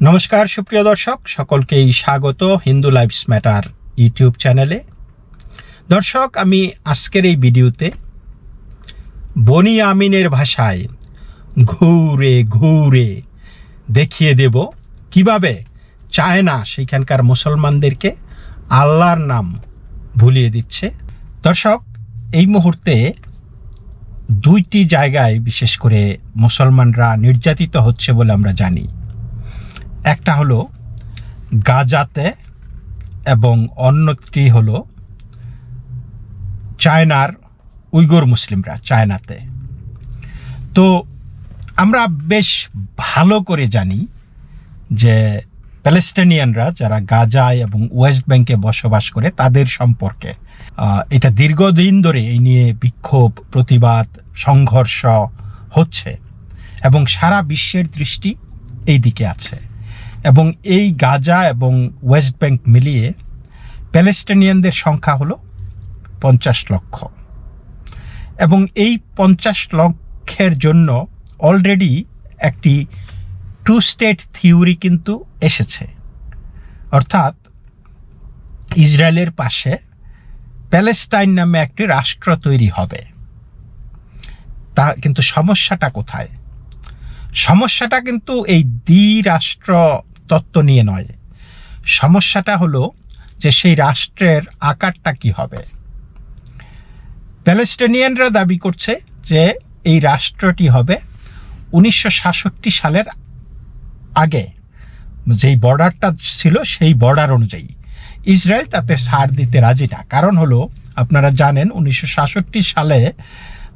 নমস্কার, সুপ্রিয় দর্শক, সকলকেই স্বাগত হিন্দু লাইফস ম্যাটার ইউটিউব চ্যানেলে। দর্শক, আমি আজকের এই ভিডিওতে বনি আমিনের ভাষায় ঘুরে ঘুরে দেখিয়ে দেব কীভাবে চায়না, সেখানকার মুসলমানদেরকে আল্লাহর নাম ভুলিয়ে দিচ্ছে। দর্শক, এই মুহূর্তে দুইটি জায়গায় বিশেষ করে মুসলমানরা নির্যাতিত হচ্ছে বলে আমরা জানি। একটা হলো গাজাতে এবং অন্যটি হলো চায়নার উইগর মুসলিমরা চায়নাতে। তো আমরা বেশ ভালো করে জানি যে প্যালেস্টাইনিয়ানরা যারা গাজায় এবং ওয়েস্ট ব্যাংকে বসবাস করে তাদের সম্পর্কে এটা দীর্ঘদিন ধরে এই নিয়ে বিক্ষোভ, প্রতিবাদ, সংঘর্ষ হচ্ছে এবং সারা বিশ্বের দৃষ্টি এই দিকে আছে। এবং এই গাজা এবং ওয়েস্ট ব্যাংক মিলিয়ে প্যালেস্টাইনিয়ানদের সংখ্যা হলো পঞ্চাশ লক্ষ। এবং এই পঞ্চাশ লক্ষের জন্য অলরেডি একটি টু স্টেট থিওরি কিন্তু এসেছে। অর্থাৎ ইসরায়েলের পাশে প্যালেস্টাইন নামে একটি রাষ্ট্র তৈরি হবে। তা কিন্তু সমস্যাটা কোথায়? সমস্যাটা কিন্তু এই দ্বিরাষ্ট্র তত্ত্ব নিয়ে নয়। সমস্যাটা হলো যে সেই রাষ্ট্রের আকারটা কি হবে। প্যালেস্টাইনিয়ানরা দাবি করছে যে এই রাষ্ট্রটি হবে উনিশশো সাতষট্টি সালের আগে। যেই বর্ডারটা ছিল সেই বর্ডার অনুযায়ী। ইসরায়েল তাতে ছাড় দিতে রাজি না। কারণ হলো, আপনারা জানেন উনিশশো সাতষট্টি সালে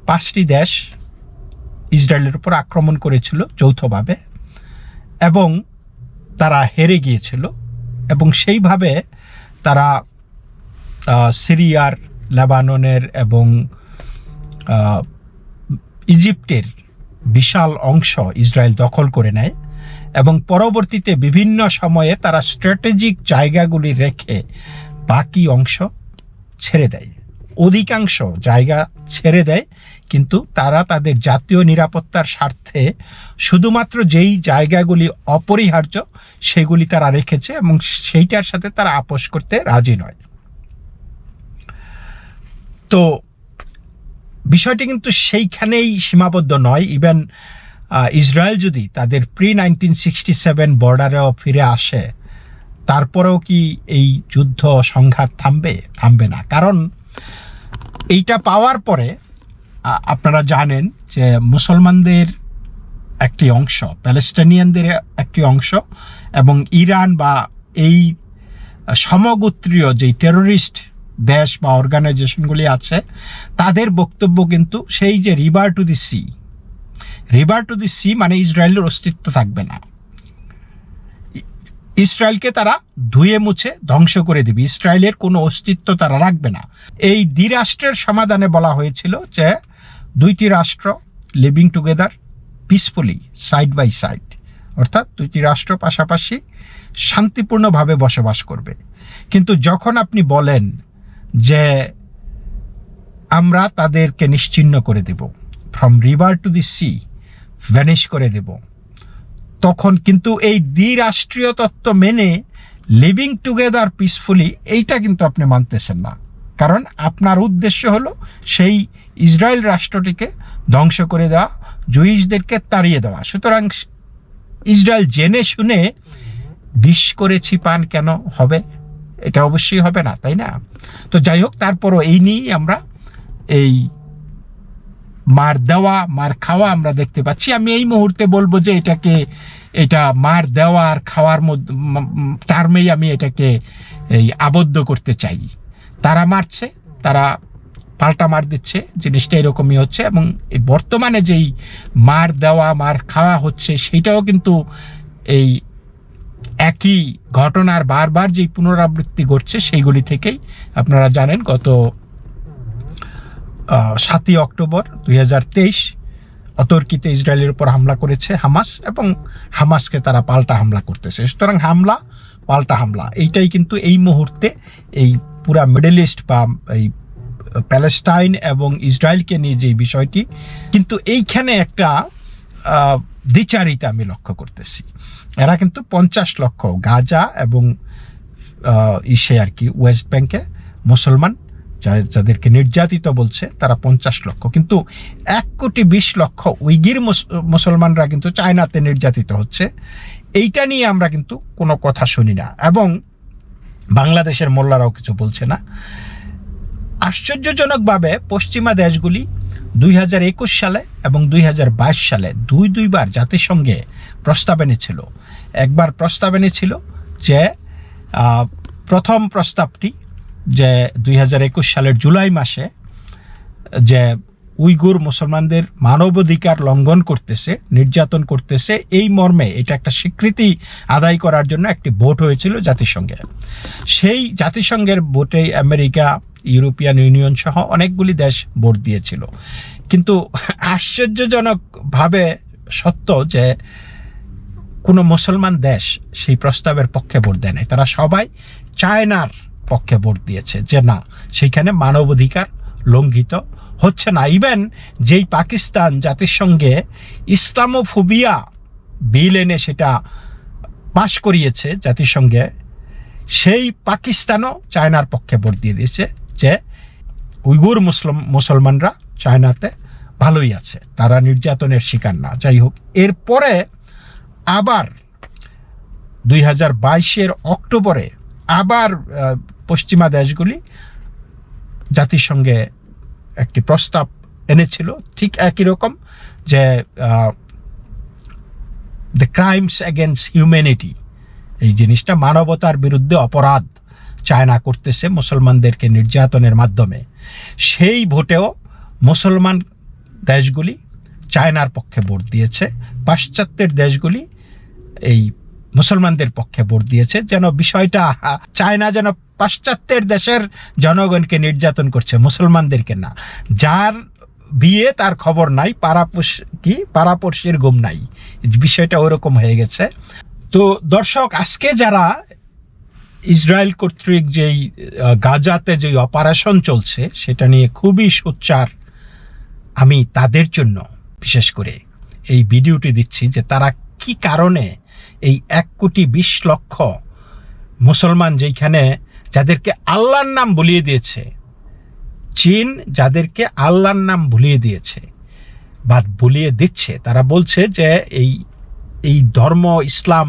পাঁচটি দেশ ইসরায়েলের উপর আক্রমণ করেছিল যৌথভাবে। এবং তারা হেরে গিয়েছিল এবং সেইভাবে তারা সিরিয়ার, লেবাননের এবং ইজিপ্টের বিশাল অংশ ইসরায়েল দখল করে নেয় এবং পরবর্তীতে বিভিন্ন সময়ে তারা স্ট্র্যাটেজিক জায়গাগুলি রেখে বাকি অংশ ছেড়ে দেয়। অধিকাংশ জায়গা ছেড়ে দেয় কিন্তু তারা তাদের জাতীয় নিরাপত্তার স্বার্থে শুধুমাত্র যেই জায়গাগুলি অপরিহার্য, সেগুলি তারা রেখেছে এবং সেইটার সাথে তারা আপোষ করতে রাজি নয়। তো বিষয়টি কিন্তু সেইখানেই সীমাবদ্ধ নয়। ইভেন ইসরায়েল যদি তাদের প্রি নাইনটিন সিক্সটি সেভেন বর্ডারেও ফিরে আসে, তারপরেও কি এই যুদ্ধ সংঘাত থামবে? থামবে না। কারণ এইটা পাওয়ার পরে আপনারা জানেন যে মুসলমানদের একটি অংশ প্যালেস্টাইনিয়ানদের একটি অংশ এবং ইরান বা এই সমগোত্রীয় যেই টেরোরিস্ট দেশ বা অর্গানাইজেশনগুলি আছে, তাদের বক্তব্য কিন্তু সেই যে river to the sea river to the sea মানে ইসরায়েলের অস্তিত্ব থাকবে না। ইসরায়েলকে তারা ধুয়ে মুছে ধ্বংস করে দিবে। ইসরায়েলের কোনো অস্তিত্ব তারা রাখবে না। এই দ্বিরাষ্ট্রের সমাধানে বলা হয়েছিল যে দুইটি রাষ্ট্র living together peacefully side by side অর্থাৎ দুইটি রাষ্ট্র পাশাপাশি শান্তিপূর্ণভাবে বসবাস করবে। কিন্তু যখন আপনি বলেন যে আমরা তাদেরকে নিশ্চিহ্ন করে দেব from river to the sea vanish করে দেব, তখন কিন্তু এই দ্বিরাষ্ট্রীয় তত্ত্ব মেনে লিভিং টুগেদার পিসফুলি এইটা কিন্তু আপনি মানতেছেন না। কারণ আপনার উদ্দেশ্য হলো সেই ইসরায়েল রাষ্ট্রটিকে ধ্বংস করে দেওয়া, জুইশদেরকে তাড়িয়ে দেওয়া। সুতরাং ইসরায়েল জেনে শুনে বিষ করেছি পান কেন হবে? এটা অবশ্যই হবে না, তাই না? তো যাই হোক, তারপরও এই নিয়েই আমরা এই মার দেওয়া, মার খাওয়া আমরা দেখতে পাচ্ছি। আমি এই মুহূর্তে বলব যে এটাকে, এটা মার দেওয়া আর খাওয়ার মধ্যে টার্মেই আমি এটাকে এই আবদ্ধ করতে চাই। তারা মারছে, তারা পাল্টা মার দিচ্ছে, জিনিসটা এরকমই হচ্ছে এবং এই বর্তমানে যেই মার দেওয়া, মার খাওয়া হচ্ছে সেটাও কিন্তু এই একই ঘটনার বারবার যেই পুনরাবৃত্তি ঘটছে সেইগুলি থেকেই আপনারা জানেন গত সাতই অক্টোবর দুই হাজার তেইশ অতর্কিতে ইসরায়েলের উপর হামলা করেছে হামাস এবং হামাসকে তারা পাল্টা হামলা করতেছে। সুতরাং হামলা, পাল্টা হামলা, এইটাই কিন্তু এই মুহূর্তে এই পুরা মিডল ইস্ট বা এই প্যালেস্টাইন এবং ইসরায়েলকে নিয়ে যে বিষয়টি, কিন্তু এইখানে একটা দ্বিচারিতা আমি লক্ষ্য করতেছি। এরা কিন্তু পঞ্চাশ লক্ষ গাজা এবং ইসে আর কি ওয়েস্ট ব্যাংকে মুসলমান যাদেরকে নির্যাতিত বলছে, তারা পঞ্চাশ লক্ষ। কিন্তু এক কোটি বিশ লক্ষ উইগির মুসলমানরা কিন্তু চায়নাতে নির্যাতিত হচ্ছে। এইটা নিয়ে আমরা কিন্তু কোনো কথা শুনি না। এবং বাংলাদেশের মোল্লারাও কিছু বলছে না। আশ্চর্যজনকভাবে পশ্চিমা দেশগুলি দুই হাজার একুশ সালে এবং দুই হাজার বাইশ সালে দুই দুইবার জাতিসংঘে প্রস্তাব এনেছিল। একবার প্রস্তাব এনেছিল যে প্রথম প্রস্তাবটি যে দুই হাজার একুশ সালের জুলাই মাসে যে উইগুর মুসলমানদের মানবাধিকার লঙ্ঘন করতেছে, নির্যাতন করতেছে, এই মর্মে এটা একটা স্বীকৃতি আদায় করার জন্য একটি ভোট হয়েছিল জাতিসংঘে। সেই জাতিসংঘের ভোটে আমেরিকা, ইউরোপিয়ান ইউনিয়ন সহ অনেকগুলি দেশ ভোট দিয়েছিল। কিন্তু আশ্চর্যজনকভাবে সত্য যে কোনো মুসলমান দেশ সেই প্রস্তাবের পক্ষে ভোট দেয় নাই। তারা সবাই চায়নার পক্ষে ভোট দিয়েছে যে না সেইখানে মানবাধিকার লঙ্ঘিত হচ্ছে না। ইভেন যেই পাকিস্তান জাতিসংঘে ইসলামোফোবিয়া বিল এনে সেটা পাশ করিয়েছে জাতিসংঘে সেই পাকিস্তানও চায়নার পক্ষে ভোট দিয়ে দিয়েছে যে উইগুর মুসলম, মুসলমানরা চায়নাতে ভালোই আছে, তারা নির্যাতনের শিকার না। যাই হোক, এরপরে আবার দুই হাজার বাইশের অক্টোবরে আবার পশ্চিমা দেশগুলি জাতিসংঘে একটি প্রস্তাব এনেছিল, ঠিক একই রকম যে দ্য ক্রাইমস এগেনস্ট হিউম্যানিটি এই জিনিসটা মানবতার বিরুদ্ধে অপরাধ চায়না করতেছে মুসলমানদেরকে নির্যাতনের মাধ্যমে। সেই ভোটেও মুসলমান দেশগুলি চায়নার পক্ষে ভোট দিয়েছে, পাশ্চাত্যের দেশগুলি এই মুসলমানদের পক্ষে ভোট দিয়েছে। যেন বিষয়টা চায়না যেন পাশ্চাত্যের দেশের জনগণকে নির্যাতন করছে, মুসলমানদেরকে না। যার বিয়ে তার খবর নাই পাড়াপোষ কি? পাড়াপড়শির গুম নাই। বিষয়টা ওরকম হয়ে গেছে। তো দর্শক, আজকে যারা ইসরায়েল কর্তৃক যেই গাজাতে যেই অপারেশন চলছে, সেটা নিয়ে খুবই সোচ্চার আমি তাদের জন্য বিশেষ করে এই ভিডিওটি দিচ্ছি যে তারা কি কারণে এই এক কোটি বিশ লক্ষ মুসলমান যেখানে যাদেরকে আল্লাহর নাম বলিয়ে দিয়েছে, চীন যাদেরকে আল্লাহর নাম ভুলিয়ে দিয়েছে বা ভুলিয়ে দিচ্ছে, তারা বলছে যে এই এই ধর্ম, ইসলাম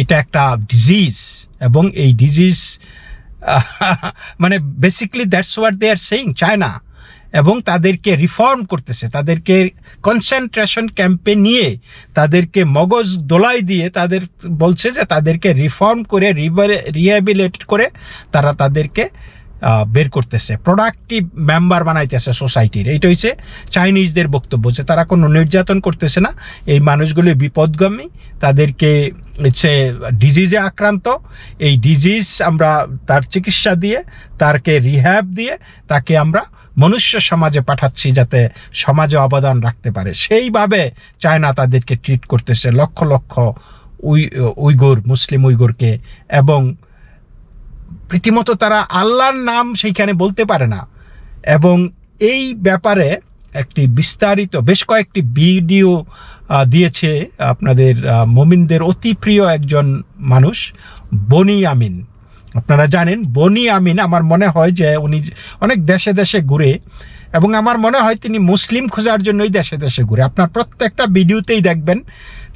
এটা একটা ডিজিজ এবং এই ডিজিজ মানে basically that's what they are saying China এবং তাদেরকে রিফর্ম করতেছে, তাদেরকে কনসেন্ট্রেশন ক্যাম্পে নিয়ে তাদেরকে মগজ দোলাই দিয়ে তাদের বলছে যে তাদেরকে রিফর্ম করে রিহ্যাবিলেট করে তারা তাদেরকে বের করতেছে প্রোডাক্টিভ মেম্বার বানাইতেছে সোসাইটির এইটা হচ্ছে চাইনিজদের বক্তব্য যে তারা কোনো নির্যাতন করতেছে না, এই মানুষগুলি বিপদগামী, তাদেরকে হচ্ছে ডিজিজে আক্রান্ত, এই ডিজিজ আমরা তার চিকিৎসা দিয়ে, তারকে রিহ্যাব দিয়ে, তাকে আমরা মনুষ্য সমাজে পাঠাচ্ছি যাতে সমাজে অবদান রাখতে পারে। সেইভাবে চায়না তাদেরকে ট্রিট করতেছে। লক্ষ লক্ষ উই, উইগুর, মুসলিম উইগুরকে এবং রীতিমতো তারা আল্লাহর নাম সেইখানে বলতে পারে না। এবং এই ব্যাপারে একটি বিস্তারিত বেশ কয়েকটি ভিডিও দিয়েছে আপনাদের মমিনদের অতি প্রিয় একজন মানুষ, বনি আমিন। আপনারা জানেন, বনি আমিন, আমার মনে হয় যে উনি অনেক দেশে দেশে ঘুরে এবং আমার মনে হয় তিনি মুসলিম খোঁজার জন্যই দেশে দেশে ঘুরে। আপনার প্রত্যেকটা ভিডিওতেই দেখবেন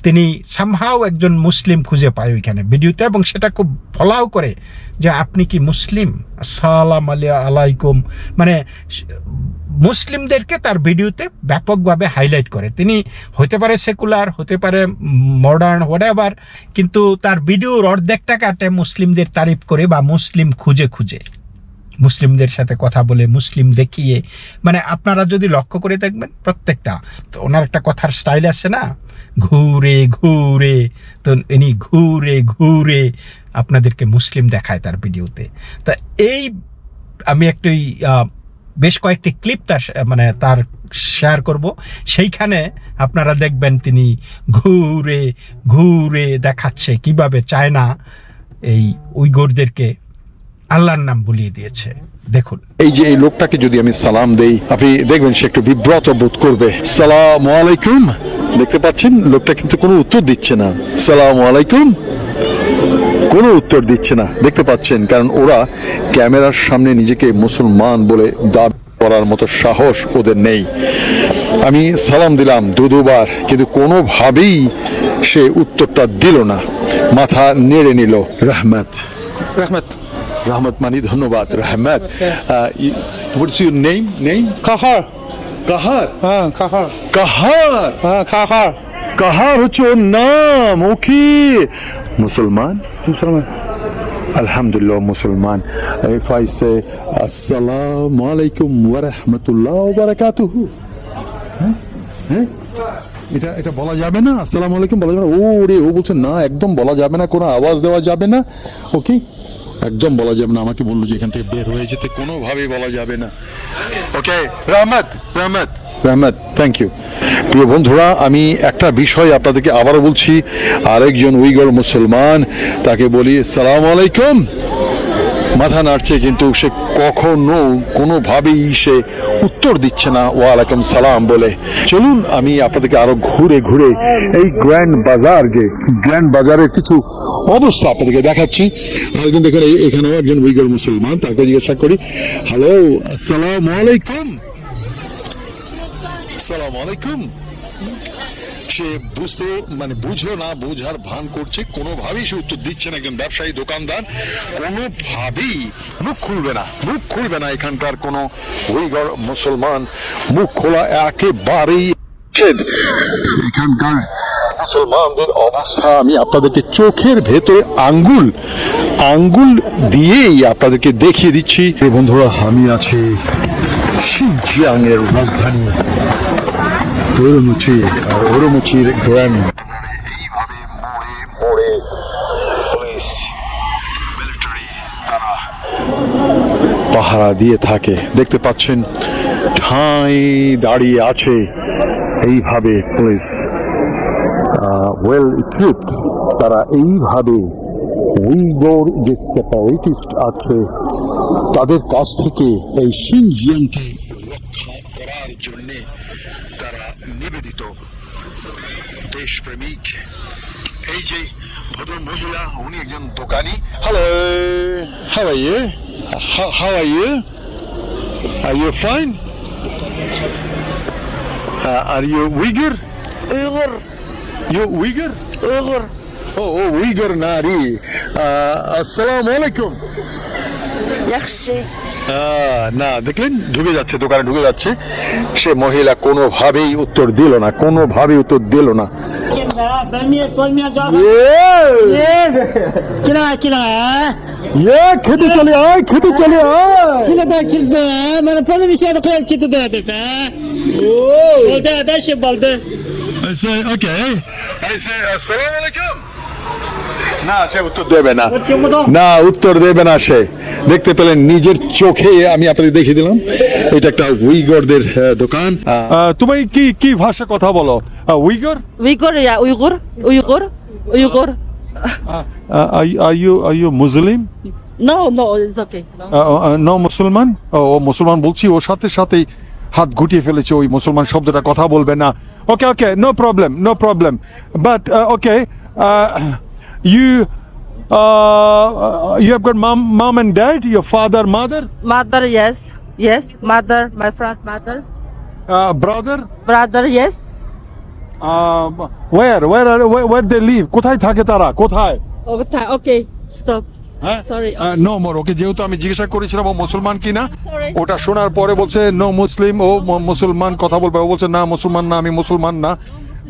তিনি সামহাও একজন মুসলিম খুঁজে পায় ওইখানে ভিডিওতে এবং সেটা খুব ফলাও করে যে আপনি কি মুসলিম? আসসালাম আলাইকুম। মানে মুসলিমদেরকে তার ভিডিওতে ব্যাপকভাবে হাইলাইট করে। তিনি হতে পারে সেকুলার হতে পারে মডার্ন হোয়াট কিন্তু তার ভিডিওর অর্ধেকটা কাটে মুসলিমদের তারিফ করে বা মুসলিম খুঁজে খুঁজে। মুসলিমদের সাথে কথা বলে, মুসলিম দেখিয়ে। মানে আপনারা যদি লক্ষ্য করে দেখবেন প্রত্যেকটা, তো ওনার একটা কথার স্টাইল আছে না? ঘুরে ঘুরে, তো ইনি ঘুরে ঘুরে আপনাদেরকে মুসলিম দেখায় তার ভিডিওতে। তা এই আমি একটি বেশ কয়েকটি ক্লিপ তার মানে তার শেয়ার করব। সেইখানে আপনারা দেখবেন তিনি ঘুরে ঘুরে দেখাচ্ছে কীভাবে চায়না এই উইগোরদেরকে আল্লাহর নাম বলিয়ে দিয়েছে। দেখুন। এই যে এই লোকটাকে যদি আমি সালাম দেই আপনি দেখবেন সে একটু বিব্রত বোধ করবে। সালাম আলাইকুম। দেখতে পাচ্ছেন? লোকটা কিন্তু কোনো উত্তর দিচ্ছে না। সালাম আলাইকুম। কোনো উত্তর দিচ্ছে না। দেখতে পাচ্ছেন? কারণ ওরা ক্যামেরার সামনে নিজেকে মুসলমান বলে দাঁড় করার মতো সাহস ওদের নেই। আমি সালাম দিলাম দু দুবার কিন্তু কোনোভাবেই সে উত্তরটা দিল না। মাথা নেড়ে নিল। রহমত। Rahmat. রহমত মানি ধন্যবাদ Rahmat what's your name name Kahar. Kahar Ah, kahar. Kahar Ah, kahar. Kahar হচ্ছে ওর নাম ওকে মুসলমান Musulman. আলহামদুলিল্লাহ মুসলমান ইফ আই সে আসসালামু আলাইকুম ওয়া রাহমাতুল্লাহ ওয়া বারাকাতুহু হ্যাঁ হ্যাঁ এটা এটা বলা যাবে না? আসসালামু আলাইকুম বলা যাবে না। ও রে ও বলছে না একদম বলা যাবে না কোনো আওয়াজ দেওয়া যাবে না। ওকে একদম বলা যাবে না, আমাকে বলল যে এখান থেকে বের হয়ে যেতে, কোনোভাবেই বলা যাবে না। ওকে, রহমত রহমত রহমত থ্যাংক ইউ প্রিয় বন্ধুরা, আমি একটা বিষয় আপনাদেরকে আবারও বলছি, আরেকজন উইগর মুসলমান, তাকে বলি, সালাম আলাইকুম। মাথা নাড়ছে, কিন্তু সে কখনো কোনোভাবেই সে উত্তর দিচ্ছে না। ওয়ালাইকুম সালাম বলে, চলুন, আমি আপনাদেরকে আরও ঘুরে ঘুরে এই গ্র্যান্ড বাজার যে, গ্র্যান্ড বাজারের কিছু অবস্থা আপনাদেরকে দেখাচ্ছি। আরেকজন দেখুন এখানেও একজন উইগর মুসলমান, তাকে জিজ্ঞাসা করি, হ্যালো, আসসালামু আলাইকুম। আসসালামু আলাইকুম। সে বুঝতে মানে বুঝলো না, বুঝার ভান করছে, কোনোভাবেই সে উত্তর দিচ্ছে না একজন ব্যবসায়ী, দোকানদার। কোনোভাবেই মুখ খুলবে না, মুখ খুলবে না এখানকার কোনো উইগর মুসলমান। মুখ খোলা একেবারেই এখানকার মুসলমানদের অবস্থা, আমি আপনাদেরকে চোখের ভেতরে আঙ্গুল আঙ্গুল দিয়েই আপনাদেরকে দেখিয়ে দিচ্ছি। বন্ধুরা, আমি আছি শিনজিয়াং এর রাজধানী। ওরমুচি আর ওরমুচির গ্র্যান্ড পাহারা দিয়ে থাকে। দেখতে পাচ্ছেন, ঠাঁই দাঁড়িয়ে আছে। এইভাবে পুলিশ ওয়েল ইকুইপড তারা এইভাবে উইগোর যে সেপারেটিস্ট আছে, তাদের কাছ থেকে এই সিনজিয়াংকে রক্ষা করার জন্যে তারা নিবেদিত দেশপ্রেমিক এই যে ভদ্র মহিলা উনি একজন দোকানি। Hello how are you how are you are you fine are you Uyghur Uyghur, you Uyghur Uyghur. ও ও উইগার নারী আসসালামু আলাইকুম Yaxshi. না দেখলেন? ঢুকে যাচ্ছে দোকানে ঢুকে যাচ্ছে। সে মহিলা কোনোভাবেই উত্তর দিল না কোনোভাবেই উত্তর দিল না। না উত্তর দেবে না। সে। দেখতে পেলেন নিজের চোখে আমি আপনাদের দেখিয়ে দিলাম। এটা একটা উইগরদের দোকান। তুমি কি কি ভাষা কথা বলো? Uyghur Uyghur ya Uyghur. Uyghur. Uyghur. Are you are you Muslim No no it's okay. No. ন মুসলমান ও ও মুসলমান বলছি ওর সাথে সাথেই হাত গুটিয়ে ফেলেছে ওই মুসলমান শব্দটা কথা বলবে না okay okay no problem no problem but okay you you have got mum mum and dad your father mother Mother yes. Yes. Mother. My friend mother. Brother Brother yes. Where where where they live কোথায় থাকে তারা কোথায় Okay. Okay. Stop. হ্যাঁ Sorry. No more okay যেহেতু আমি জিজ্ঞাসা করেছিলাম ও মুসলমান কিনা Sorry. ওটা শোনার পরে বলছে নো মুসলিম ও মুসলমান কথা বলবে ও বলছে না মুসলমান না আমি মুসলমান না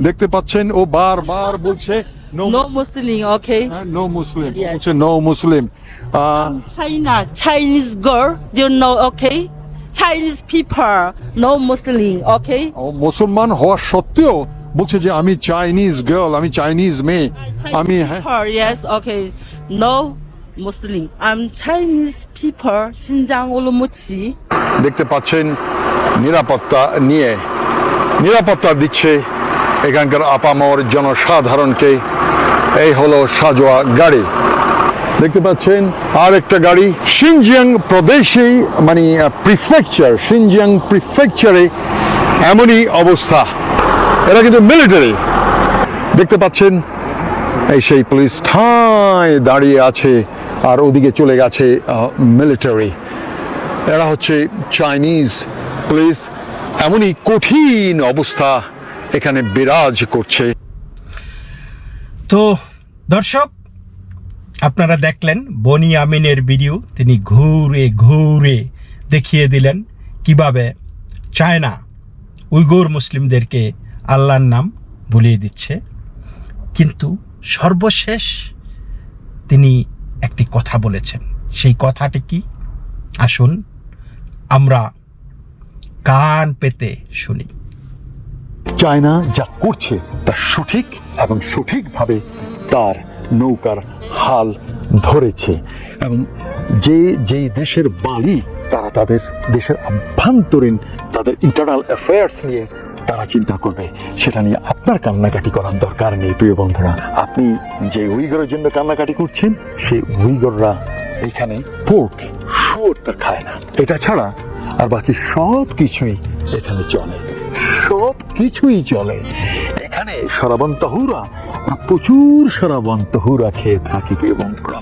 দেখতে পাচ্ছেন ও বারবার বলছে no No Muslim. Okay. No Muslim বলছে no Muslim Chinese girl, do you know, okay? Chinese people, no Muslim, okay? ও মুসলমান হওয়া সত্ত্বেও বলছে যে আমি চাইনিজ গার্ল আমি চাইনিজ মেয়ে আমি হ্যাঁ yes, okay. No Muslim. I'm Chinese people, Xinjiang Urumqi. দেখতে পাচ্ছেন নিরাপত্তা নিয়ে নিরাপত্তা দিচ্ছে এখানকার আপামর জনসাধারণকে এই হলো সাজোয়া গাড়ি দেখতে পাচ্ছেন আর একটা গাড়ি সিনজিয়াং প্রদেশে মানে প্রিফেকচার সিনজিয়াং প্রিফেকচারে এমনই অবস্থা এরা কিন্তু মিলিটারি দেখতে পাচ্ছেন? এই সেই পুলিশ ঠায় দাঁড়িয়ে আছে আর ওদিকে চলে গেছে মিলিটারি এরা হচ্ছে চাইনিজ পুলিশ এমনই কঠিন অবস্থা এখানে বিরাজ করছে। তো দর্শক, আপনারা দেখলেন বনি আমিনের ভিডিও তিনি ঘুরে ঘুরে দেখিয়ে দিলেন কীভাবে চায়না উইগোর মুসলিমদেরকে আল্লাহর নাম বলিয়ে দিচ্ছে। কিন্তু সর্বশেষ তিনি একটি কথা বলেছেন। সেই কথাটি কি? আসুন, আমরা কান পেতে শুনি। চায়না যা করছে তা সঠিক এবং সঠিকভাবে তার নৌকার হাল ধরেছে এবং যে যেই দেশের বালি, তারা তাদের দেশের আভ্যন্তরীণ তাদের ইন্টারনাল অ্যাফেয়ার্স নিয়ে তারা চিন্তা করবে, সেটা নিয়ে আপনার কান্নাকাটি করার দরকার নেই, প্রিয় বন্ধুরা। আপনি যে উইগরের জন্য কান্নাকাটি করছেন, সেই উইগররা এখানে পোর্ক, শুয়োরটা খায় না। এটা ছাড়া আর বাকি সব কিছুই এখানে চলে। সব কিছুই চলে। এখানে সরাবন তহুরা প্রচুর সরাবন তহুরা খেয়ে থাকি, প্রিয় বন্ধুরা।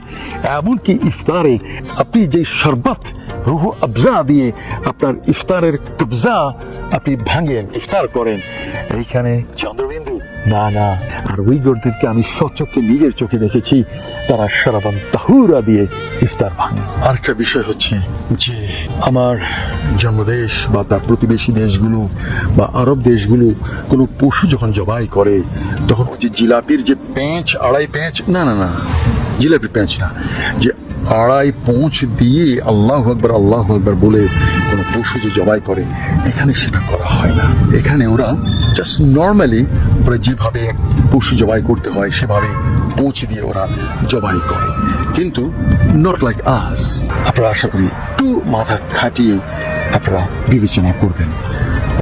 এমনকি ইফতারে আপনি যে শরবত রুহ আবজা দিয়ে আপনার ইফতারের কবজা আপনি ভাঙেন, ইফতার করেন। এইখানে চন্দ্রবিন্দু, না না, আর উইগরদেরকে আমি সচক্ষে নিজের চোখে দেখেছি, তারা সরাবন তাহুরা দিয়ে ইফতার ভাঙে। আরেকটা বিষয় হচ্ছে যে আমার জন্মদেশ বা তার প্রতিবেশী দেশগুলো বা আরব দেশগুলো কোনো পশু যখন জবাই করে, তখন ওই যে জিলাপির যে প্যাঁচ, আড়াই প্যাঁচ, না না না, জিলাপির প্যাঁচ না, যে আড়াই পৌঁছ দিয়ে আল্লাহ আকবর আল্লাহ আকবর বলে কোনো পশু যে জবাই করে, এখানে সেটা করা হয় না। এখানে ওরা জাস্ট নর্মালি ওরা যেভাবে পশু জবাই করতে হয়, সেভাবে পৌঁছে দিয়ে ওরা জবাই করে। কিন্তু নট লাইক আস আপনারা আশা করি একটু মাথা খাটিয়ে আপনারা বিবেচনা করবেন।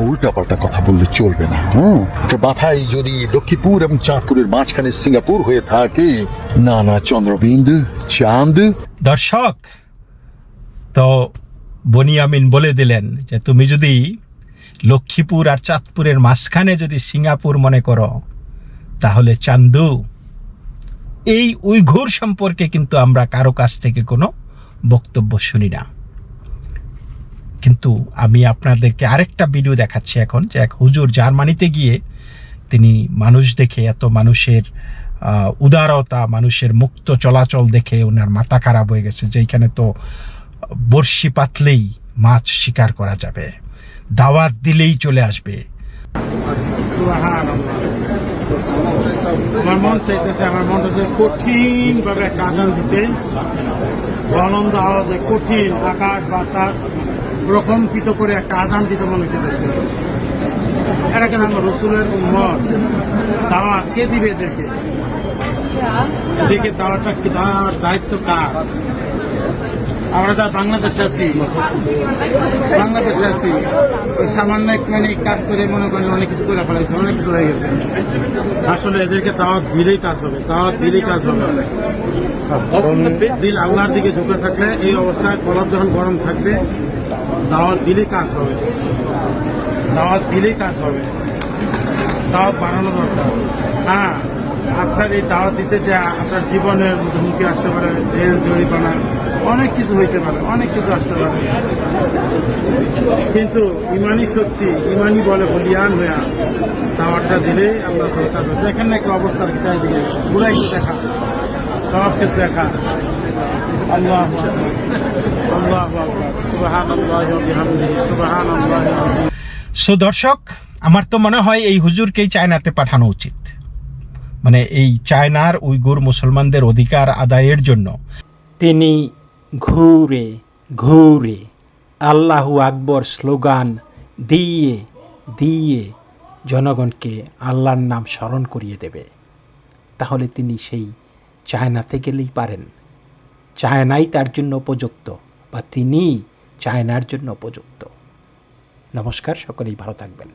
উল্টাপাল্টা কথা বললে চলবে না হ্যাঁ মাথায় যদি লক্ষ্মীপুর এবং চাঁদপুরের মাঝখানে সিঙ্গাপুর হয়ে থাকে না না চন্দ্রবিন্দু, চাঁদ দর্শক, তো বনিয়ামিন বলে দিলেন যে তুমি যদি লক্ষ্মীপুর আর চাঁদপুরের মাঝখানে যদি সিঙ্গাপুর মনে করো, তাহলে চান্দু, এই উইঘুর সম্পর্কে কিন্তু আমরা কারও কাছ থেকে কোনো বক্তব্য শুনি না। কিন্তু আমি আপনাদেরকে আরেকটা ভিডিও দেখাচ্ছি এখন, যে এক হুজুর জার্মানিতে গিয়ে তিনি মানুষ দেখে, এত মানুষের উদারতা, মানুষের মুক্ত চলাচল দেখে ওনার মাথা খারাপ হয়ে গেছে যেখানে তো বর্ষি পাতলেই মাছ শিকার করা যাবে, দাওয়াত দিলেই চলে আসবে। আমার মন চাইতেছে, আমার মন হচ্ছে কঠিন ভাবে একটা আজান দিতে বলন্দ আওয়াজে কঠিন আকাশ, বাতাস, প্রকম্পিত করে একটা আজান দিতে মনে হইতেছে এরা কেন আমার রসুলের উম্মত? দাওয়াত কে দিবে এদেরকে? দাওয়াতটা কি দেওয়ার দায়িত্ব কার? আমরা যা বাংলাদেশে আছি বাংলাদেশে আছি ওই সামান্য একটুখানি কাজ করে মনে করেন অনেক কিছু করে ফেলাইছে, অনেক কিছু হয়ে গেছে। আসলে এদেরকে দাওয়াত দিলেই কাজ হবে দাওয়াত দিলেই কাজ হবে। দিল আল্লাহর দিকে ঝুঁকে থাকলে, এই অবস্থায় কলব যখন গরম থাকবে, দাওয়াত দিলেই কাজ হবে। দাওয়াত দিলেই কাজ হবে। দাওয়াত বাড়ানো দরকার। হ্যাঁ। আপনার এই দাওয়াত দিতে যে আপনার জীবনের হুমকি আসতে পারে জেল জরিমানা, অনেক কিছু হইতে পারে, অনেক কিছু আসতে পারে। কিন্তু ইমানি শক্তি, ইমানি বলে বলিয়ান হইয়া দাওয়াতটা দিলে আমরা দেখেন না একটা অবস্থার চারিদিকে। একটু দেখা। সব কিছু দেখা। আল্লাহ আল্লাহ সুবাহান সুবাহান আল্লাহ সো দর্শক, আমার তো মনে হয় এই হুজুরকেই চায়নাতে পাঠানো উচিত। মানে এই চায়নার উইগুর মুসলমানদের অধিকার আদায়ের জন্য। তিনি ঘুরে ঘুরে, আল্লাহু আকবর স্লোগান দিয়ে দিয়ে জনগণকে আল্লাহর নাম স্মরণ করিয়ে দেবে। তাহলে তিনি সেই চায়নাতে গেলেই পারেন। চায়নাই তার জন্য উপযুক্ত বা তিনি চায়নার জন্য উপযুক্ত। নমস্কার, সকলেই ভালো থাকবেন।